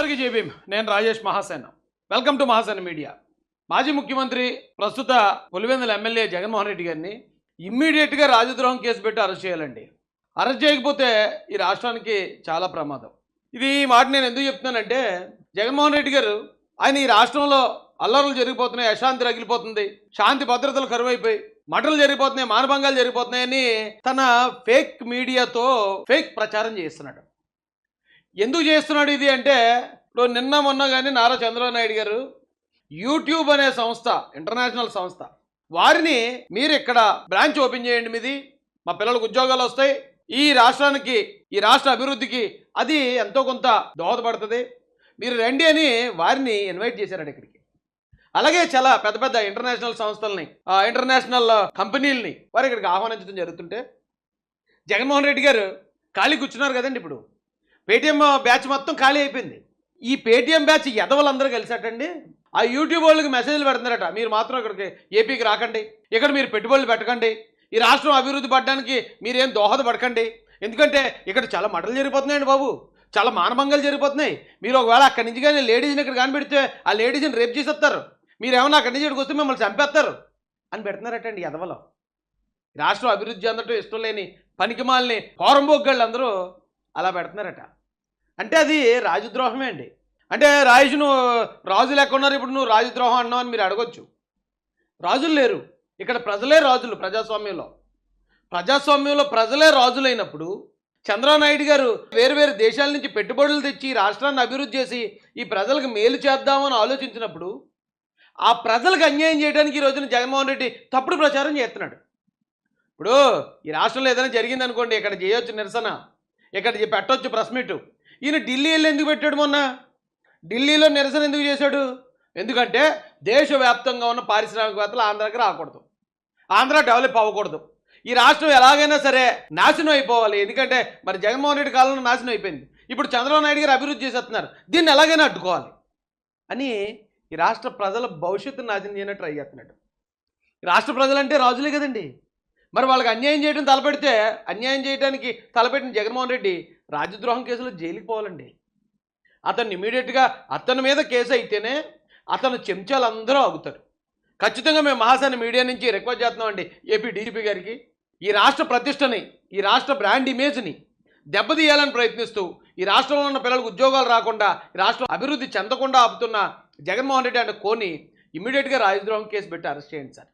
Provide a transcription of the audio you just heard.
అందరికీ జేబీం నేను Rajesh Mahasena. Welcome to Mahasena media. మాజీ ముఖ్యమంత్రి ప్రస్తుత పులివెందుల ఎమ్మెల్యే జగన్మోహన్ రెడ్డి గారిని ఇమ్మీడియట్గా రాజద్రోహం కేసు పెట్టి అరెస్ట్ చేయాలండి. అరెస్ట్ చేయకపోతే ఈ రాష్ట్రానికి చాలా ప్రమాదం. ఇది ఈ మాట నేను ఎందుకు చెప్తున్నానంటే జగన్మోహన్ రెడ్డి గారు ఆయన ఈ రాష్ట్రంలో అల్లర్లు జరిగిపోతున్నాయి అశాంతి రగిలిపోతుంది శాంతి భద్రతలు కరువైపోయి మటలు జరిగిపోతున్నాయి మానభంగాలు జరిగిపోతున్నాయని తన ఫేక్ మీడియాతో ఫేక్ ప్రచారం చేస్తున్నాడు. ఎందుకు చేస్తున్నాడు ఇది అంటే ఇప్పుడు నిన్న మొన్న కానీ నారా చంద్రబాబు నాయుడు గారు యూట్యూబ్ అనే సంస్థ ఇంటర్నేషనల్ సంస్థ వారిని మీరు ఇక్కడ బ్రాంచ్ ఓపెన్ చేయండి మీది. మా పిల్లలకు ఉద్యోగాలు వస్తాయి. ఈ రాష్ట్రానికి ఈ రాష్ట్ర అభివృద్ధికి అది ఎంతో కొంత దోహదపడుతుంది. మీరు రండి అని వారిని ఇన్వైట్ చేశారండి ఇక్కడికి. అలాగే చాలా పెద్ద పెద్ద ఇంటర్నేషనల్ సంస్థల్ని ఇంటర్నేషనల్ కంపెనీలని వారు ఇక్కడికి ఆహ్వానించడం జరుగుతుంటే జగన్మోహన్ రెడ్డి గారు ఖాళీ కూర్చున్నారు కదండి ఇప్పుడు. పేటీఎం బ్యాచ్ మొత్తం ఖాళీ అయిపోయింది. ఈ పేటీఎం బ్యాచ్ ఎదవలందరూ కలిసాటండి ఆ యూట్యూబ్ వాళ్ళకి మెసేజ్లు పెడుతున్నారట. మీరు మాత్రం ఇక్కడికి ఏపీకి రాకండి. ఇక్కడ మీరు పెట్టుబడులు పెట్టకండి. ఈ రాష్ట్రం అభివృద్ధి పడడానికి మీరేం దోహదపడకండి. ఎందుకంటే ఇక్కడ చాలా మటలు జరిగిపోతున్నాయండి బాబు. చాలా మానభంగాలు జరిగిపోతున్నాయి. మీరు ఒకవేళ అక్కడి నుంచి కానీ లేడీస్ని ఇక్కడ కనిపెడితే ఆ లేడీస్ని రేపు చేసేస్తారు. మీరు ఏమన్నా అక్కడి నుంచి ఇక్కడికి వస్తే మిమ్మల్ని చంపేస్తారు అని పెడుతున్నారటండి ఎదవలో రాష్ట్రం అభివృద్ధి అందటం ఇష్టం లేని పనికిమాలని పోరంబోగ్గాళ్ళు అందరూ అలా పెడుతున్నారట. అంటే అది రాజద్రోహమే అండి. అంటే రాజు నువ్వు రాజు లెక్క ఉన్నారు ఇప్పుడు నువ్వు రాజద్రోహం అన్నావు అని మీరు అడగొచ్చు. రాజులు లేరు. ఇక్కడ ప్రజలే రాజులు ప్రజాస్వామ్యంలో. ప్రజాస్వామ్యంలో ప్రజలే రాజులైనప్పుడు చంద్రబాబు నాయుడు గారు వేరు వేరు దేశాల నుంచి పెట్టుబడులు తెచ్చి రాష్ట్రాన్ని అభివృద్ధి చేసి ఈ ప్రజలకు మేలు చేద్దామని ఆలోచించినప్పుడు ఆ ప్రజలకు అన్యాయం చేయడానికి ఈ రోజున జగన్మోహన్ రెడ్డి తప్పుడు ప్రచారం చేస్తున్నాడు. ఇప్పుడు ఈ రాష్ట్రంలో ఏదైనా జరిగిందనుకోండి ఇక్కడ చేయొచ్చు నిరసన ఇక్కడ పెట్టవచ్చు పెట్టొచ్చు ప్రెస్ ఈయన ఢిల్లీ వెళ్ళి ఎందుకు పెట్టాడు మొన్న? ఢిల్లీలో నిరసన ఎందుకు చేశాడు? ఎందుకంటే దేశవ్యాప్తంగా ఉన్న పారిశ్రామికవేత్తలు ఆంధ్రాకి రాకూడదు. ఆంధ్ర డెవలప్ అవ్వకూడదు. ఈ రాష్ట్రం ఎలాగైనా సరే నాశనం అయిపోవాలి. ఎందుకంటే మరి జగన్మోహన్ రెడ్డి కాలంలో నాశనం అయిపోయింది. ఇప్పుడు చంద్రబాబు నాయుడు గారు అభివృద్ధి చేసేస్తున్నారు దీన్ని ఎలాగైనా అడ్డుకోవాలి. అని ఈ రాష్ట్ర ప్రజల భవిష్యత్తు నాశనం చేయని ట్రై చేస్తున్నాడు. ఈ రాష్ట్ర ప్రజలంటే రాజులే కదండి. మరి వాళ్ళకి అన్యాయం చేయడం తలపెడితే అన్యాయం చేయడానికి తలపెట్టిన జగన్మోహన్ రెడ్డి రాజద్రోహం కేసులో జైలుకి పోవాలండి. అతన్ని ఇమీడియట్గా అతని మీద కేసు అయితేనే అతను చెంచాలందరూ ఆగుతారు. ఖచ్చితంగా మేము మహాసాని మీడియా నుంచి రిక్వెస్ట్ చేస్తున్నామండి ఏపీ డీజీపీ గారికి. ఈ రాష్ట్ర ప్రతిష్టని ఈ రాష్ట్ర బ్రాండ్ ఇమేజ్ని దెబ్బతీయాలని ప్రయత్నిస్తూ ఈ రాష్ట్రంలో ఉన్న పిల్లలకు ఉద్యోగాలు రాకుండా ఈ రాష్ట్రం అభివృద్ధి చెందకుండా ఆపుతున్న జగన్మోహన్ రెడ్డి అంటే కోని ఇమీడియట్గా రాజద్రోహం కేసు పెట్టి అరెస్ట్ చేయండి సార్.